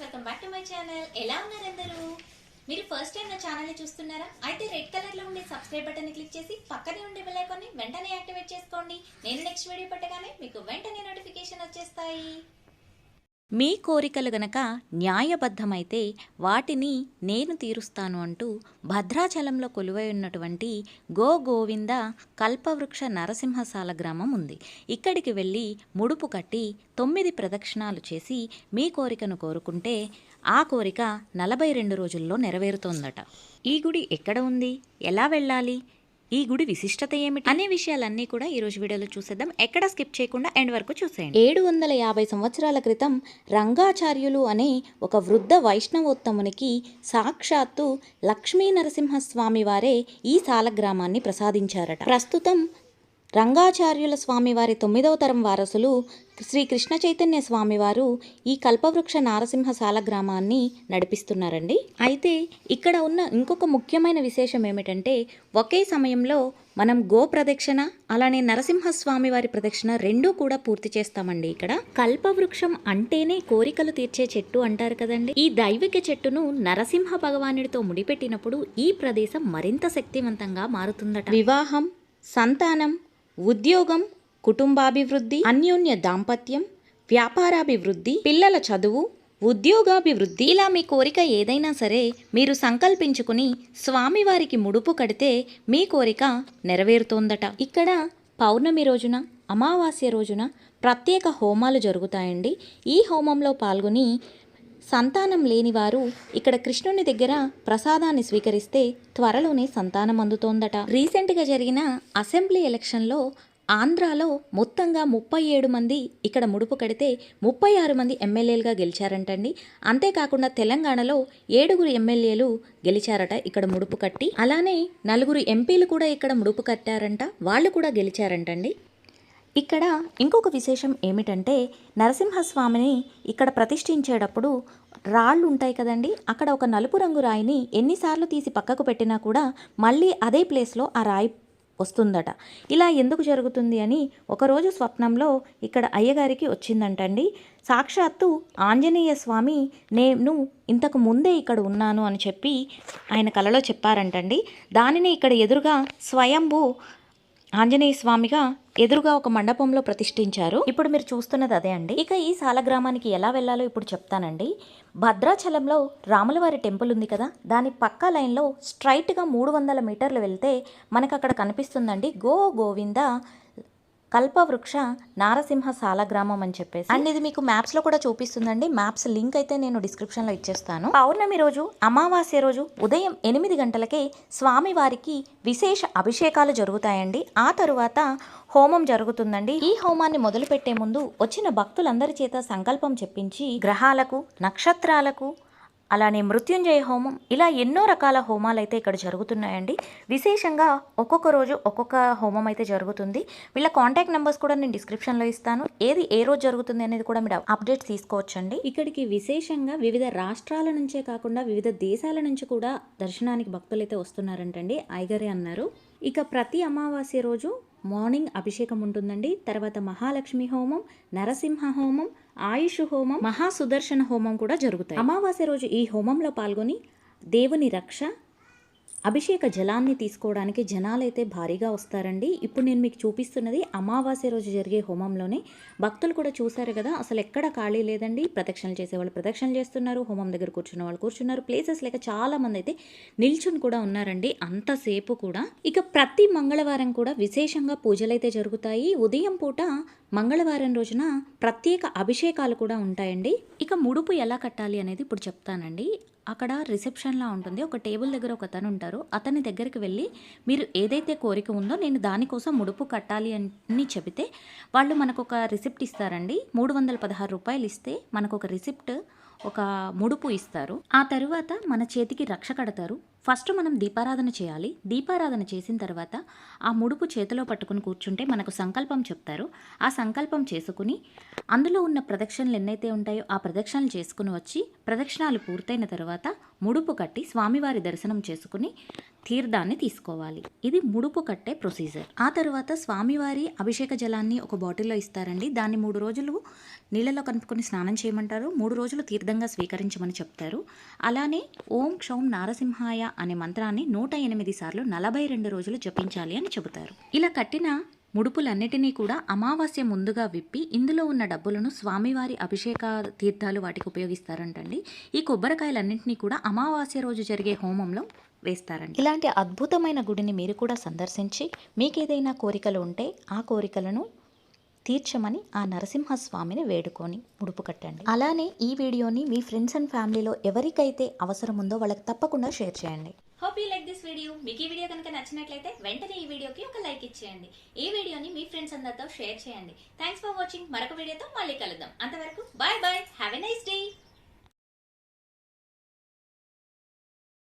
Welcome back to my channel ఎలా ఉన్నారు అందరూ? మీరు ఫస్ట్ టైం నా ఛానల్ని చూస్తున్నారా? అయితే రెడ్ కలర్లో ఉండే సబ్స్క్రైబ్ బటన్ని క్లిక్ చేసి పక్కనే ఉండే బెల్ వెంటనే యాక్టివేట్ చేసుకోండి. నేను నెక్స్ట్ వీడియో పెట్టగానే మీకు వెంటనే నోటిఫికేషన్ వచ్చేస్తాయి. మీ కోరికలు గనక న్యాయబద్ధమైతే వాటిని నేను తీరుస్తాను అంటూ భద్రాచలంలో కొలువై ఉన్నటువంటి గో గోవింద కల్పవృక్ష నరసింహశాల గ్రామం ఉంది. ఇక్కడికి వెళ్ళి ముడుపు కట్టి తొమ్మిది ప్రదక్షిణాలు చేసి మీ కోరికను కోరుకుంటే ఆ కోరిక నలభై రెండు రోజుల్లో నెరవేరుతోందట. ఈ గుడి ఎక్కడ ఉంది? ఎలా వెళ్ళాలి? ఈ గుడి విశిష్టత ఏమిటి? అనే విషయాలన్నీ కూడా ఈ రోజు వీడియోలో చూసేద్దాం. ఎక్కడ స్కిప్ చేయకుండా ఎండ్ వరకు చూసేయండి. ఏడు వందల యాభై సంవత్సరాల క్రితం రంగాచార్యులు అనే ఒక వృద్ధ వైష్ణవోత్తమునికి సాక్షాత్తు లక్ష్మీ నరసింహస్వామి వారే ఈ సాలగ్రామాన్ని ప్రసాదించారట. ప్రస్తుతం రంగాచార్యుల స్వామివారి తొమ్మిదవ తరం వారసులు శ్రీ కృష్ణ చైతన్య స్వామివారు ఈ కల్పవృక్ష నారసింహశాల గ్రామాన్ని నడిపిస్తున్నారండి. అయితే ఇక్కడ ఉన్న ఇంకొక ముఖ్యమైన విశేషం ఏమిటంటే ఒకే సమయంలో మనం గో ప్రదక్షిణ అలానే నరసింహస్వామి వారి ప్రదక్షిణ రెండూ కూడా పూర్తి చేస్తామండి ఇక్కడ. కల్పవృక్షం అంటేనే కోరికలు తీర్చే చెట్టు అంటారు కదండి. ఈ దైవిక చెట్టును నరసింహ భగవానుడితో ముడిపెట్టినప్పుడు ఈ ప్రదేశం మరింత శక్తివంతంగా మారుతుందట. వివాహం సంతానం ఉద్యోగం కుటుంబాభివృద్ధి అన్యోన్య దాంపత్యం వ్యాపారాభివృద్ధి పిల్లల చదువు ఉద్యోగాభివృద్ధి. ఇలా మీ కోరిక ఏదైనా సరే మీరు సంకల్పించుకుని స్వామివారికి ముడుపు కడితే మీ కోరిక నెరవేరుతోందట. ఇక్కడ పౌర్ణమి రోజున అమావాస్య రోజున ప్రత్యేక హోమాలు జరుగుతాయండి. ఈ హోమంలో పాల్గొని సంతానం లేనివారు ఇక్కడ కృష్ణుని దగ్గర ప్రసాదాన్ని స్వీకరిస్తే త్వరలోనే సంతానం అందుతోందట. రీసెంట్గా జరిగిన అసెంబ్లీ ఎలక్షన్లో ఆంధ్రాలో మొత్తంగా ముప్పై ఏడు మంది ఇక్కడ ముడుపు కడితే ముప్పై ఆరు మంది ఎమ్మెల్యేలుగా గెలిచారంటండి. అంతేకాకుండా తెలంగాణలో ఏడుగురు ఎమ్మెల్యేలు గెలిచారట ఇక్కడ ముడుపు కట్టి. అలానే నలుగురు ఎంపీలు కూడా ఇక్కడ ముడుపు కట్టారంట. వాళ్ళు కూడా గెలిచారంటండి. ఇక్కడ ఇంకొక విశేషం ఏమిటంటే నరసింహస్వామిని ఇక్కడ ప్రతిష్ఠించేటప్పుడు రాళ్ళు ఉంటాయి కదండి అక్కడ ఒక నలుపు రంగు రాయిని ఎన్నిసార్లు తీసి పక్కకు పెట్టినా కూడా మళ్ళీ అదే ప్లేస్లో ఆ రాయి వస్తుందట. ఇలా ఎందుకు జరుగుతుంది అని ఒకరోజు స్వప్నంలో ఇక్కడ అయ్యగారికి వచ్చిందంటండి. సాక్షాత్తు ఆంజనేయ స్వామి నేను ఇంతకు ముందే ఇక్కడ ఉన్నాను అని చెప్పి ఆయన కలలో చెప్పారంటండి. దానిని ఇక్కడ ఎదురుగా స్వయంభూ ఆంజనేయ స్వామిగా ఎదురుగా ఒక మండపంలో ప్రతిష్ఠించారు. ఇప్పుడు మీరు చూస్తున్నది అదే అండి. ఇక ఈ సాలగ్రామానికి ఎలా వెళ్ళాలో ఇప్పుడు చెప్తానండి. భద్రాచలంలో రాములవారి టెంపుల్ ఉంది కదా దాని పక్క లైన్లో స్ట్రైట్గా మూడు వందల మీటర్లు వెళ్తే మనకు అక్కడ కనిపిస్తుందండి గో గోవింద కల్పవృక్ష నారసింహ సాలగ్రామం అని చెప్పేసి. అండ్ ఇది మీకు మ్యాప్స్లో కూడా చూపిస్తుందండి. మ్యాప్స్ లింక్ అయితే నేను డిస్క్రిప్షన్లో ఇచ్చేస్తాను. పౌర్ణమి రోజు అమావాస్య రోజు ఉదయం ఎనిమిది గంటలకే స్వామి వారికి విశేష అభిషేకాలు జరుగుతాయండి. ఆ తరువాత హోమం జరుగుతుందండి. ఈ హోమాన్ని మొదలు పెట్టే ముందు వచ్చిన భక్తులందరి చేత సంకల్పం చెప్పించి గ్రహాలకు నక్షత్రాలకు అలానే మృత్యుంజయ హోమం ఇలా ఎన్నో రకాల హోమాలు అయితే ఇక్కడ జరుగుతున్నాయండి. విశేషంగా ఒక్కొక్క రోజు ఒక్కొక్క హోమం అయితే జరుగుతుంది. వీళ్ళ కాంటాక్ట్ నెంబర్స్ కూడా నేను డిస్క్రిప్షన్లో ఇస్తాను. ఏది ఏ రోజు జరుగుతుంది అనేది కూడా మీరు అప్డేట్ తీసుకోవచ్చండి. ఇక్కడికి విశేషంగా వివిధ రాష్ట్రాల నుంచే కాకుండా వివిధ దేశాల నుంచి కూడా దర్శనానికి భక్తులు అయితే వస్తున్నారంటండి. ఐగరే అన్నారు. ఇక ప్రతి అమావాస్య రోజు మార్నింగ్ అభిషేకం ఉంటుందండి. తర్వాత మహాలక్ష్మి హోమం నరసింహ హోమం ఆయుష్ హోమం మహాసుదర్శన హోమం కూడా జరుగుతాయి. అమావాస్య రోజు ఈ హోమంలో పాల్గొని దేవుని రక్ష అభిషేక జలాన్ని తీసుకోవడానికి జనాలైతే భారీగా వస్తారండి. ఇప్పుడు నేను మీకు చూపిస్తున్నది అమావాస్య రోజు జరిగే హోమంలోనే. భక్తులు కూడా చూశారు కదా అసలు ఎక్కడ ఖాళీ లేదండి. ప్రదక్షిణలు చేసేవాళ్ళు ప్రదక్షిణలు చేస్తున్నారు హోమం దగ్గర కూర్చున్న వాళ్ళు కూర్చున్నారు. ప్లేసెస్ లేక చాలామంది అయితే నిల్చుని కూడా ఉన్నారండి అంతసేపు కూడా. ఇక ప్రతి మంగళవారం కూడా విశేషంగా పూజలైతే జరుగుతాయి. ఉదయం పూట మంగళవారం రోజున ప్రత్యేక అభిషేకాలు కూడా ఉంటాయండి. ఇక ముడుపు ఎలా కట్టాలి అనేది ఇప్పుడు చెప్తానండి. అక్కడ రిసెప్షన్లా ఉంటుంది. ఒక టేబుల్ దగ్గర ఒక అతను ఉంటారు. అతని దగ్గరికి వెళ్ళి మీరు ఏదైతే కోరిక ఉందో నేను దానికోసం ముడుపు కట్టాలి అని చెబితే వాళ్ళు మనకు ఒక రిసిప్ట్ ఇస్తారండి. మూడు వందల పదహారు రూపాయలు ఇస్తే మనకు ఒక రిసిప్ట్ ఒక ముడుపు ఇస్తారు. ఆ తరువాత మన చేతికి రక్ష కడతారు. ఫస్ట్ మనం దీపారాధన చేయాలి. దీపారాధన చేసిన తర్వాత ఆ ముడుపు చేతిలో పట్టుకుని కూర్చుంటే మనకు సంకల్పం చెప్తారు. ఆ సంకల్పం చేసుకుని అందులో ఉన్న ప్రదక్షిణలు ఎన్నైతే ఉంటాయో ఆ ప్రదక్షిణలు చేసుకుని వచ్చి ప్రదక్షిణాలు పూర్తయిన తర్వాత ముడుపు కట్టి స్వామివారి దర్శనం చేసుకుని తీర్థాన్ని తీసుకోవాలి. ఇది ముడుపు కట్టే ప్రొసీజర్ ఆ తర్వాత స్వామివారి అభిషేక జలాన్ని ఒక బాటిల్లో ఇస్తారండి. దాన్ని మూడు రోజులు నీళ్ళలో కలుపుకొని స్నానం చేయమంటారు. మూడు రోజులు తీర్థంగా స్వీకరించమని చెప్తారు. అలానే ఓం క్షౌం నారసింహాయ అనే మంత్రాన్ని నూట ఎనిమిది సార్లు నలభై రెండు రోజులు జపించాలి అని చెబుతారు. ఇలా కట్టిన ముడుపులన్నిటినీ కూడా అమావాస్య ముందుగా విప్పి ఇందులో ఉన్న డబ్బులను స్వామివారి అభిషేక తీర్థాలు వాటికి ఉపయోగిస్తారంటండి. ఈ కొబ్బరికాయలన్నింటినీ కూడా అమావాస్య రోజు జరిగే హోమంలో వేస్తారండి ఇలాంటి అద్భుతమైన గుడిని మీరు కూడా సందర్శించి మీకు ఏదైనా కోరికలు ఉంటే ఆ కోరికలను తీర్చమని ఆ నరసింహస్వామిని వేడుకొని ముడుపు కట్టండి. అలానే ఈ వీడియోని మీ ఫ్రెండ్స్ అండ్ ఫ్యామిలీలో ఎవరికైతే అవసరం ఉందో వాళ్ళకి తప్పకుండా షేర్ చేయండి. Hope you like this video మీకు ఈ వీడియో కనుక నచ్చినట్లయితే వెంటనే ఈ వీడియోకి ఒక లైక్ ఇచ్చేయండి. ఈ వీడియోని మీ ఫ్రెండ్స్ అందరితో షేర్ చేయండి. థ్యాంక్స్ ఫర్ వాచింగ్ మరొక వీడియోతో మళ్ళీ కలుద్దాం. అంతవరకు bye bye have a nice day